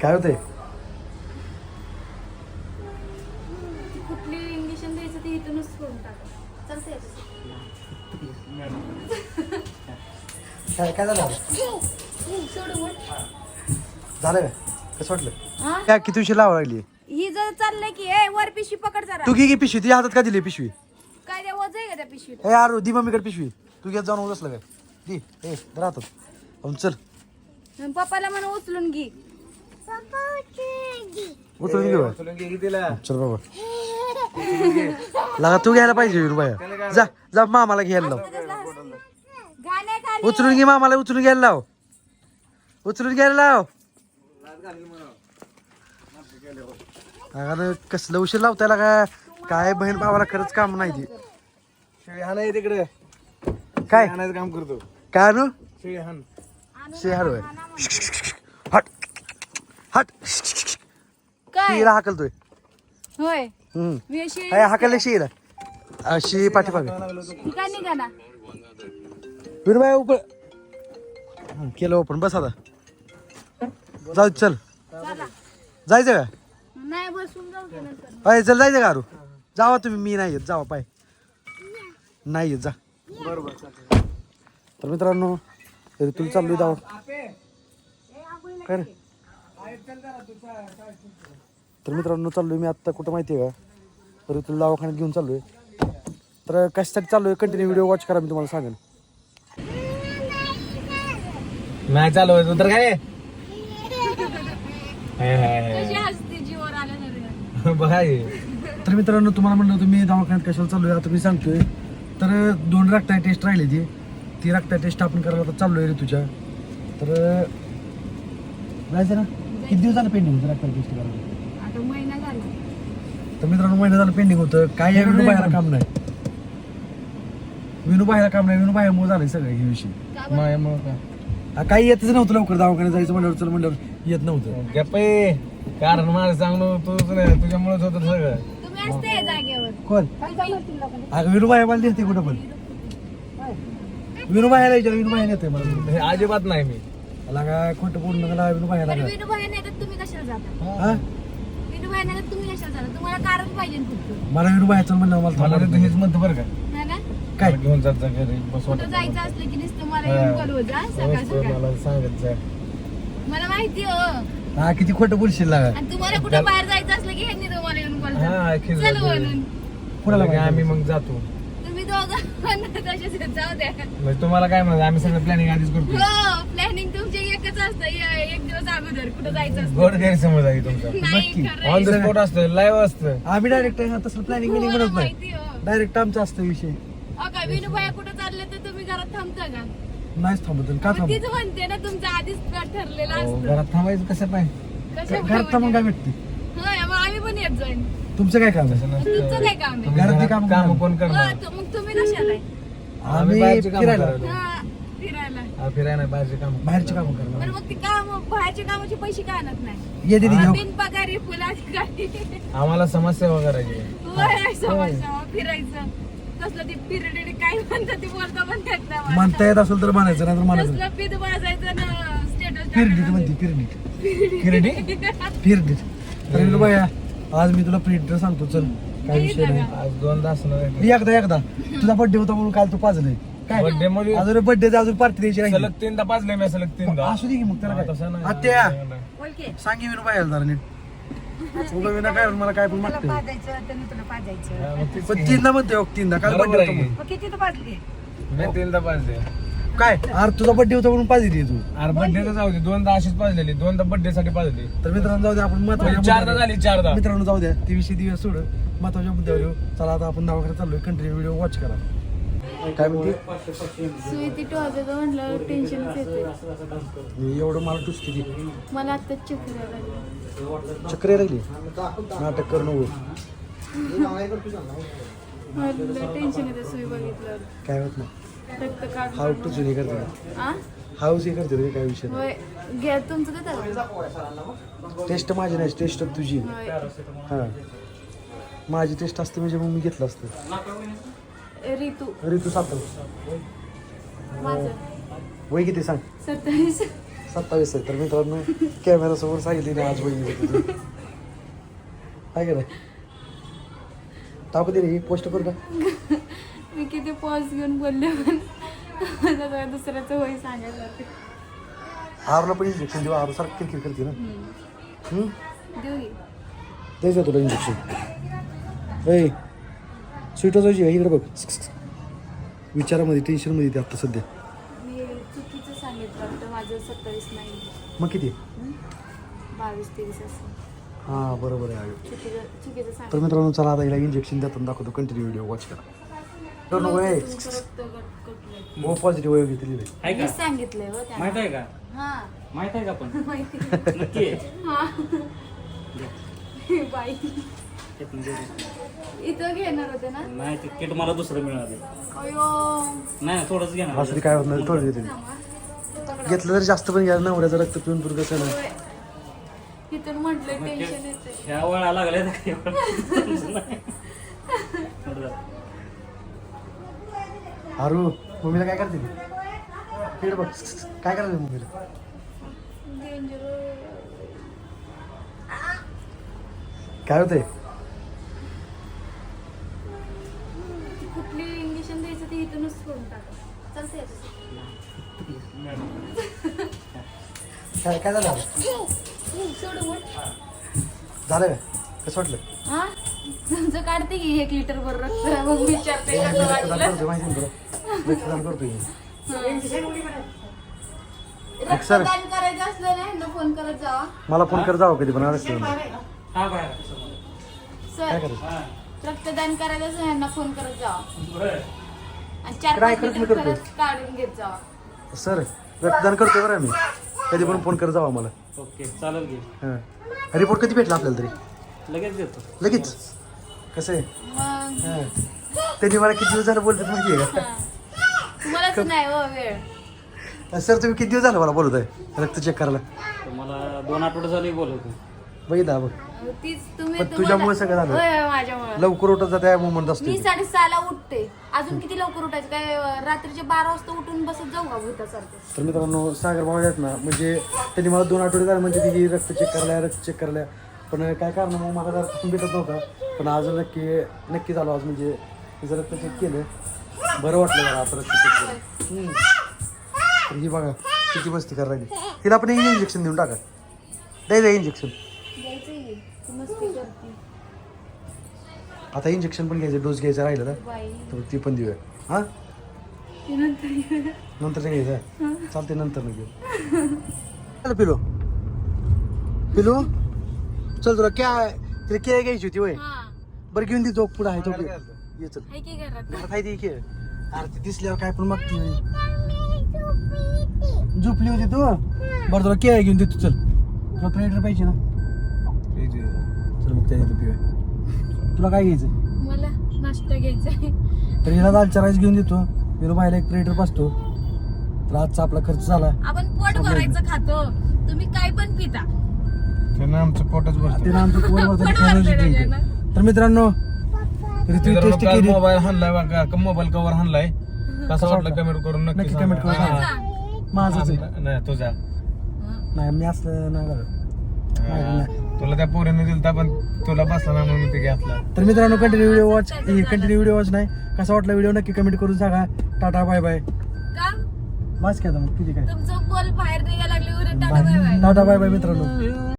काय होतंय? कुठली इंजेक्शन द्यायचं ते इथूनच सोडून टाका. चालतंय. काय काय झालं? सोडू झालं काय कसं वाटलं? हा? काय किती उशीर लावा लागली ही जर चाललंय की ए वर पिशवी पकड जरा. तू की पिशवी. तुझ्या हातात का दिली पिशवी? काय द्या वज आहे का त्या पिशवीत? ए यार दी मम्मीकडे पिशवी. तू घेत जाऊन बसलं काय दी ए राहतात चल. आणि पप्पाला म्हणा उचलून घे. उचलून घेऊ चल बाबा. लागा तू घ्यायला पाहिजे रुपया जा जा मामाला घ्यायला लाव. उचलून घे मामाला उचलून घ्यायला लाव. उचलून घ्यायला लाव. अगं कसलं उशीर लावताय लागा? काय बहीण भावाला खरंच काम नाही ती. शेळी हाण आहे तिकडे. काय? काम करतो. काय आणू? शेळी हाण हट. हट. काय? शिला हाकलतोय. होय. हम्म. मी अशी काय हाकलले पाठीमागे. काय निघाला उप केलं ओपन. बस आता. जाऊ दे, चल. चला. जायचं का? नाही बसून जाऊ दे नंतर. अय चल जायचं का अरू जावा तुम्ही. मी नाही येत. जावा पाय. नाही येत जा. बरोबर तर मित्रांनो तरी तुला चाललोय काय रे? तर मित्रांनो चाललोय मी आत्ता कुठं माहिती आहे का? तरी तुला दवाखान्यात घेऊन चाललोय. तर कशासाठी चाललोय? कंटिन्यू व्हिडिओ वॉच करा मी तुम्हाला सांगेन. मॅच चालू आहे तर काय? हाय, हाय, हाय. कशी हसते जीवर आल्यासारखं. बघा हे. तर मित्रांनो तुम्हाला म्हणलं मी दवाखान्यात कशाला चाललोय? आता मी सांगतोय तर दोन रक्ता टेस्ट राहिली ती. ती रक्ता टेस्ट आपण करायला आता चाललोय रे तुझ्या. तर जायचं ना? किती दिवस झालं पेंडिंग होतं रक्ता टेस्ट करायला? आता महिना झाला. तर मित्रांनो महिना झालं पेंडिंग होतं. काय या विनू बाहेर काम नाही. विनू बाहेर काम नाही. विनू बाहेर झालंय सगळं हे विषय? मायामुळं का? हा, काही येतच नव्हतं लवकर दवाखान्यात जायचं म्हणल्यावर चल म्हणल्यावर येत नव्हतं. गप्प आहे. कारण माझं चांगलं तूच नाही तुझ्यामुळेच होतं सगळं. असते या जागेवर. कोण? अगं बाहेर मला देते कुठं पण. बाहेर यायच्या बाहेर येते मला. हे अजिबात नाही मी. मला काय खोटं बोलणं का विनू बाहेर बरं आला विनूभाई नाही तर तुम्ही कशाला जाता? हा? विनूभाई नाही तर तुम्ही कशाला जाता? तुम्हाला कारण पाहिजे ना फक्त मला चल म्हणलं मला मला थांबवलं तर हेच म्हणतो बरं का. है ना? काय? घेऊन जात जा घरी बस कुठं वाटत जायचं असलं की नुसतं मला येऊन बोलवत जा सकाळ सकाळ. मला सांगत जा. मला माहिती हो. हा किती खोटं बोलशील लागा आणि तुम्हाला कुठं बाहेर जायचं असलं की ह्यांनी हा, खिस चल. म्हणून कोणाला? आम्ही मग जातो. तुम्ही दोघं तसेच जाऊ द्या. म्हणजे तुम्हाला काय म्हणा आम्ही सगळं प्लॅनिंग आधीच करतो हो प्लॅनिंग तुमचे एकच असतं. य- एक दिवस अगोदर कुठं जायचं असतं? गोड गैरसमज आहे तुमचा. नाही खरं ऑन द. स्पॉट असतं लाईव्ह असतं. आम्ही डायरेक्ट तसं प्लॅनिंग बिनिंग तुम्हाला म्हणत नाही. माहिती हो. डायरेक्ट आमचा असतं विषय. अहो काय विनूभाई कुठं चालले तर तुम्ही घरात थांबता का? नाहीच थांबत का मग थांबत? तीच म्हणते ना तुमचं आधीच ठरलेलं अहो, असतं. घरात थांबायचं कसं नाही कशामुळे घरात थांबून काय भेटते? होय मग आम्ही पण येत जाईन. तुमचं काय काम आहे? तुमचं काय काम आहे? घरातली घरात कामं काम करा. कोण हो, करणार तो- मग तुम्ही कशाला आहे? आम्ही बाहेरची कामं फिरायला. करायला. हा, फिरायला. हा, फिरायला बाहेरचे काम. बाहेरची कामं करणार. बरं मग ती काम बाहेरच्या कामाचे पैसे का आणत नाही? ये दिदी घेऊ बिन पगारी फुलाधिकारी आम्हाला समाजसेवा करायची होय समाजसेवा फिरायचं. कसलं ते पिरियड काय म्हणतात ते बोलता पण येत नाही मला. म्हणता येत असेल तर म्हणायचं नाही तर म्हणायचं कसलं पीत वाजायचं ना स्टेटस फिरडीत म्हणते फिरडीत किरडी फिरडीत तर बाया. आज मी तुला प्रिंटर सांगतो चल. काय विषय नाही. आज दोनदा असणार आहे. एकदा एकदा. तुझा बर्थडे होता म्हणून काल तू पाजलंय. काय? मध्ये अजून बर्थडे अजून पार्टी द्यायची राहिली सलग तीनदा पाजले मी सलग तीनदा. असू दे की मग त्याला काय? तसं नाही. आत्या! सांगी विनू बाया जरा नीट. उगा विना काय मला काय पण मागते पाजायचं त्यांनी तुला पाजायचं. मग तेच पण की. तीनदा म्हणते हो, तीनदा. काल बरोबर बर्थडे आहे होता. मग किती पाजली? मी तीनदा पाजले. काय? अरे तुझा बर्थडे होता म्हणून पाहिजे तू अरे बर्थडे जाऊ दे दोनदा अशीच पाजलेली दोनदा बर्थडे साठी पाजली तर मित्रांनो जाऊ द्या आपण महत्त्वाच्या चारदा झाली चारदा मित्रांनो जाऊ द्या ती विषय दिवस सोड. महत्त्वाच्या मुद्द्यावर येऊ. चला आता आपण दवाखान्यात चाललोय. कंटिन्यू व्हिडिओ वॉच करा. काय म्हणते? सुई ती टोचायचं म्हटलं टेन्शनच येते एवढं मला टुस किती मला आत्ताच चक्कर लागली. चक्कर यायला लागली? नाटक कर नको. मला टेन्शन येते सुई बघितल्यावर. काय होत नाही. रक्त काढ हाऊ टुस हे करते आ? हाऊस हे करते रे काय विषय होय. घ्या तुमचं देता का? टेस्ट माझी नाही टेस्ट तुझी. होय. हां. माझी टेस्ट असते म्हणजे मग मी घेतलं असतं. रितू. ऋतू सातव. माझं. वय किती सांग. सत्तावीस. सत्तावीस आहे. तर मित्रांनो कॅमेरा समोर सांगितली नाही आज वय काय करा टाकू दे रे पोस्ट करू का? मी किती पॉज घेऊन बोलले पण माझं जरा दुसऱ्याचं होई सांगायला. आरूला पण इंजेक्शन देऊ. आरू सारखं किरकिर करते ना. हम्म. देऊ की? तुला इंजेक्शन ए स्वीट जायची इकडे बघ. विचारामध्ये टेन्शनमध्ये ते आत्ता सध्या. मी चुकीचं सांगितलं वाटतं. माझं सत्तावीस नाही. मग किती? हम्म? बावीस तेवीस असं. हां बरोबर आहे अगं. चुकीचं चुकीचं तर सांगितलं. मित्रांनो चला आता हिला इंजेक्शन देताना दाखवतो. कंटिन्यू व्हिडिओ वॉच करा. तर नको ए तुमचं रक्त गट- गटलंय. हो पॉझिटिव्ह वय घेतली रे आहे मी का सांगितलंय हो. माहीत आहे का? हा. माहीत आहे का पण? नक्की आहे. हा. बाई. इथं घेणार होते ना? नाही ते किट मला दुसरं मिळालं अयो. नाही नाही, थोडंच घेणार. असं काय होत नाही थोडं घेते घेतलं तर जास्त पण घ्या नवऱ्याचं रक्त पिऊन पिऊन कसं नाही होय. इथून म्हटलं टेन्शन येते ह्या वळा लागल्या वळा आरू मम्मीला काय करते इकडे बघ. काय करायचं मम्मीला? काय होतंय? कुठली इंजेक्शन द्यायचं ते इथूनच सोडून टाका. चालतंय काय काय झालं सोडू झालं काय कसं वाटलं? हा? तुमचं काढते की एक लिटर वर रक्त? मग विचारते कसं वाटलं? माहिती ना तुला रक्तदान करतोय मी. रक्तदान करायचं असलं ना ह्यांना फोन करत जावा मला फोन कर जावं कधी पण हा बाहेर काय सर करायचं. रक्तदान करायचं असलं फोन करत जावा. बरं. आणि चार काय पाच करत मी लिटर करतोय? खरंच काढून घेत जावा. सर रक्तदान करतोय बरं मी कधी पण फोन कर जावा मला ओके चालेल की. हां. रिपोर्ट कधी भेटला आपल्याला तरी? लगेच देतो. लगेच? कसं आहे? मग हां. त्यांनी मला किती दिवस झालं बोलतात माहिती आहे हा. तुम्हालाच नाही हो वेळ. का सर तुम्ही किती दिवस झालं मला बोलत आहे रक्त चेक करायला. तर मला दोन आठवडे झाले बोलवतो. बघितला बघ. तीच तुम्ही पण तुझ्यामुळे सगळं झालं. माझ्यामुळे. लवकर उठत जाते या मोमेंट असतो मी साडेसहाला उठते. अजून किती लवकर उठायचं? काय अं, रात्रीचे बारा वाजता उठून बसत जाऊ का भूतासारखं तर मित्रांनो सागर भाऊ आहेत ना म्हणजे त्यांनी मला दोन आठवडे झाले म्हणजे तिची रक्त चेक करायला रक्त चेक करायला. पण काय कारण मग मला जरा भेटत नव्हता. पण आज नक्की नक्की झालो आज म्हणजे तिचं रक्त चेक केलं. बरं वाटलं मला आता. तर ही बघा किती मस्ती करायला लागली. तिला पण इंजेक्शन देऊन टाका. द्यायचं इंजेक्शन तू आता इंजेक्शन पण घ्यायचं डोस घ्यायचा राहिलं ना तर ती पण देऊया. हां? ती नंतर घ्यायचं? चालते नंतर घेऊ. चल पिलो. पिलो चल तुला काय तिला केळ घ्यायची होती वय हा. बरं घेऊन दे झोप पुढं आहे झोप ये चल. आहे की घरात? घरात आहे ती केळ अरे ती दिसल्यावर काय पण मागती. झोपली होती. तू? बरं तुला केळ घेऊन दे तू चल. तुला प्लेटर पाहिजे ना? चल मग त्या इथं पिऊया. तुला काय घ्यायचं? मला नाश्ता घ्यायचा तर हिला दालचा राईस घेऊन देतो. हिरो बाहेर एक प्लेटर पाचतो तर आजचा आपला खर्च झाला. आपण पोट भरायचं खातो. तुम्ही काय पण पिता. त्यांना आमचं पोटच ते ना आमचं भरतं पोट भरतं. तर मित्रांनो ऋतू टेस्ट केली. मोबाईल हाणलाय बघा मोबाईल कव्हर हाणलाय? कसं वाटलं कमेंट करून? नक्की comment करून सांगा. माझंच आहे. नाही तुझा. नाही मी असलं नाही करत नाही. नाही. तुला त्या पोरीने दिलता पण तुला बसला ना म्हणून ते घेतला तर मित्रांनो continue video watch continue video watch नाही. कसा वाटला व्हिडिओ नक्की कमेंट करून सांगा. टाटा बाय बाय का? बस काय आता मग किती काय? तुमचं बोल बाहेर निघायला लागले उरे tata bye bye tata bye bye मित्रांनो.